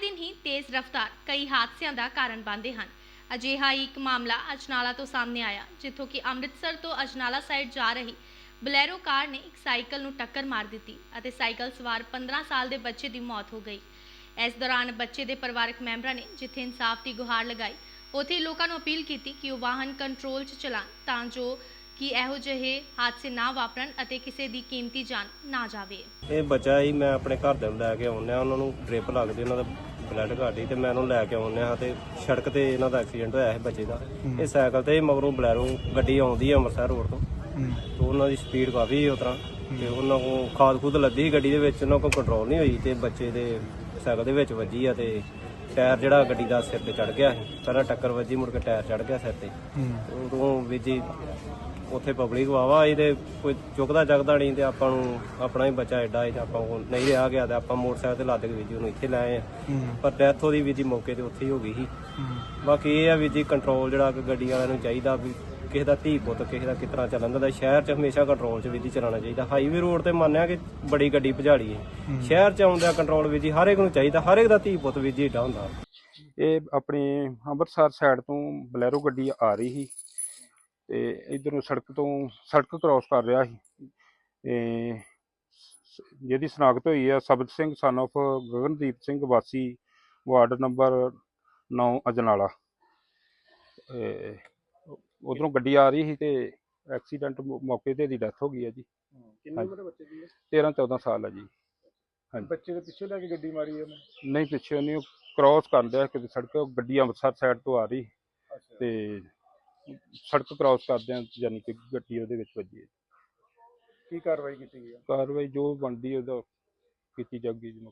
ਦਿਨ ਹੀ ਤੇਜ਼ ਰਫ਼ਤਾਰ ਕਈ ਹਾਦਸਿਆਂ ਦਾ ਕਾਰਨ ਬਣਦੇ ਹਨ। ਅਜਿਹਾ ਇੱਕ ਮਾਮਲਾ ਅਜਨਾਲਾ ਤੋਂ ਸਾਹਮਣੇ ਆਇਆ, ਜਿੱਥੋਂ ਕਿ ਅੰਮ੍ਰਿਤਸਰ ਤੋਂ ਅਜਨਾਲਾ ਸਾਈਡ ਜਾ ਰਹੀ ਬਲੈਰੋ ਕਾਰ ਨੇ ਇੱਕ ਸਾਈਕਲ ਨੂੰ ਟੱਕਰ ਮਾਰ ਦਿੱਤੀ ਅਤੇ ਸਾਈਕਲ ਸਵਾਰ 15 ਸਾਲ ਦੇ ਬੱਚੇ ਦੀ ਮੌਤ ਹੋ ਗਈ। ਇਸ ਦੌਰਾਨ ਬੱਚੇ ਦੇ ਪਰਿਵਾਰਕ ਮੈਂਬਰਾਂ ਨੇ ਜਿੱਥੇ ਇਨਸਾਫ ਦੀ ਗੁਹਾਰ ਲਗਾਈ, ਉੱਥੇ ਲੋਕਾਂ ਨੂੰ ਅਪੀਲ ਕੀਤੀ ਕਿ ਉਹ ਵਾਹਨ ਕੰਟਰੋਲ 'ਚ ਚਲਾਉਣ ਤਾਂ ਜੋ ਕਿ ਇਹੋ ਜਿਹੇ ਹਾਦਸੇ ਨਾ ਵਾਪਰਨ ਅਤੇ ਕਿਸੇ ਦੀ ਕੀਮਤੀ ਜਾਨ ਨਾ ਜਾਵੇ। ਇਹ ਬੱਚਾ ਹੀ ਮੈਂ ਆਪਣੇ ਘਰ ਦੇ ਨੂੰ ਲੈ ਕੇ ਆਉਂਦਾ ਉਹਨਾਂ ਨੂੰ ਡ੍ਰਿਪ ਲੱਗਦੀ ਉਹਨਾਂ ਦਾ ਬਲੱਡ ਘੱਟ ਤੇ ਮੈਂ ਉਹਨੂੰ ਲੈ ਕੇ ਆਉਂਦਾ ਤੇ ਸੜਕ ਤੇ ਇਹਨਾਂ ਦਾ ਐਕਸੀਡੈਂਟ ਹੋਇਆ ਹੈ ਬੱਚੇ ਦਾ। ਇਹ ਸਾਈਕਲ ਤੇ ਮਗਰੋਂ ਬਲੈਰੋ ਗੱਡੀ ਆਉਂਦੀ ਹੈ ਅੰਮ੍ਰਿਤਸਰ ਰੋਡ ਤੋਂ। ਤੇ ਉਹਨਾਂ ਦੀ ਸਪੀਡ ਕਾਫੀ ਹੈ। ਉਤਰਾ ਤੇ ਉਹਨਾਂ ਕੋ ਖਾਦ ਖੁਦ ਲੱਦੀ ਗੱਡੀ ਦੇ ਵਿੱਚ ਉਹਨਾਂ ਕੋ ਕੰਟਰੋਲ ਨਹੀਂ ਹੋਈ ਤੇ ਬੱਚੇ ਦੇ ਸਾਈਕਲ ਦੇ ਵਿੱਚ ਵੱਜੀ ਆ ਤੇ ਟਾਇਰ ਜਿਹੜਾ ਗੱਡੀ ਦਾ ਸਿਰ ਤੇ ਚੜ ਗਿਆ ਸੀ। ਪਹਿਲਾਂ ਟੱਕਰ ਵੱਜੀ ਮੁੜ ਕੇ ਟਾਇਰ ਚੜ ਗਿਆ ਸਿਰ ਤੇ। ਤੇ ਉਦੋਂ ਵੀ ਜੀ ਉੱਥੇ ਪਬਲਿਕ ਵਾਵਾ ਇਹਦੇ ਕੋਈ ਚੁੱਕਦਾ ਚੱਕਦਾ ਨਹੀਂ ਤੇ ਆਪਾਂ ਨੂੰ ਆਪਣਾ ਹੀ ਬੱਚਾ ਐਡਾ ਹੈ ਤੇ ਆਪਾਂ ਕੋਲ ਨਹੀਂ ਰਿਹਾ ਗਿਆ ਤੇ ਆਪਾਂ ਮੋਟਰਸਾਈਕਲ ਤੇ ਲੱਦ ਕੇ ਵੀ ਜੀ ਉਹਨੂੰ ਇੱਥੇ ਲੈ ਆਏ ਆ ਪਰ ਡੈਥ ਉਹਦੀ ਵੀ ਜੀ ਮੌਕੇ ਤੇ ਉੱਥੇ ਹੀ ਹੋ ਗਈ ਸੀ। ਬਾਕੀ ਇਹ ਆ ਵੀ ਜੀ ਕੰਟਰੋਲ ਜਿਹੜਾ ਕਿ ਗੱਡੀ ਵਾਲਿਆਂ ਨੂੰ ਚਾਹੀਦਾ ਵੀ ਕਿਸੇ ਦਾ ਧੀ ਪੁੱਤ ਕਿਸੇ ਦਾ ਤਰ੍ਹਾਂ ਚੱਲਣ ਦਾ ਸ਼ਹਿਰ 'ਚ ਹਮੇਸ਼ਾ ਕੰਟਰੋਲ 'ਚ ਵੀ ਜੀ ਚਲਾਉਣਾ ਚਾਹੀਦਾ। ਹਾਈਵੇ ਰੋਡ ਤੇ ਮੰਨਿਆ ਕਿ ਬੜੀ ਗੱਡੀ ਭਜਾਲੀ ਹੈ। ਸ਼ਹਿਰ 'ਚ ਆਉਂਦਿਆਂ ਕੰਟਰੋਲ ਵੀ ਜੀ ਹਰ ਇੱਕ ਨੂੰ ਚਾਹੀਦਾ ਹਰ ਇੱਕ ਦਾ ਧੀ ਪੁੱਤ ਵੀ ਜੀ ਏਡਾ ਹੁੰਦਾ। ਇਹ ਆਪਣੀ ਅੰਮ੍ਰਿਤਸਰ ਸਾਈਡ ਤੋਂ ਬਲੈਰੋ ਗੱਡੀ ਆ ਰਹੀ ਸੀ। ਤੇ ਇਧਰੋਂ ਸੜਕ ਤੋਂ ਸੜਕ ਕ੍ਰਾਸ ਕਰ ਰਿਹਾ ਸੀ। ਤੇ ਜਿਹਦੀ ਸਨਾਖਤ ਹੋਈ ਹੈ ਸਬਤ ਸਿੰਘ son of ਗਗਨਦੀਪ ਸਿੰਘ ਵਾਸੀ ਵਾਰਡ ਨੰਬਰ 9 ਅਜਨਾਲਾ। ਉਧਰੋਂ ਗੱਡੀ ਆ ਰਹੀ ਸੀ ਤੇ ਐਕਸੀਡੈਂਟ ਮੌਕੇ ਤੇ ਦੀ ਡੈਥ ਹੋ ਗਈ ਹੈ ਜੀ। ਕਿੰਨੀ ਉਮਰ ਬੱਚੇ ਦੀ? 13 14 ਸਾਲ ਹੈ ਜੀ। ਬੱਚੇ ਦੇ ਪਿੱਛੇ ਲੈ ਕੇ ਗੱਡੀ ਮਾਰੀ ਹੈ ਉਹਨੇ? ਨਹੀਂ ਪਿੱਛੇ ਨਹੀਂ ਕ੍ਰਾਸ ਕਰ ਰਿਹਾ ਕਿਤੇ ਸੜਕ ਗੱਡੀ ਅੰਮ੍ਰਿਤਸਰ ਸਾਈਡ ਤੋਂ ਆ ਰਹੀ। ਤੇ ਸੜਕ ਕ੍ਰਾਸ ਕਰਦਿਆਂ ਯਾਨੀ ਕਿ ਗੱਡੀ ਉਹਦੇ ਵਿੱਚ ਵੱਜੀ ਹੈ। ਕੀ ਕਾਰਵਾਈ ਕੀਤੀ ਗਈ ਹੈ? ਕਾਰਵਾਈ ਜੋ ਬਣਦੀ ਉਹਦਾ ਕੀਤੀ ਜਾਊਗੀ ਜੀ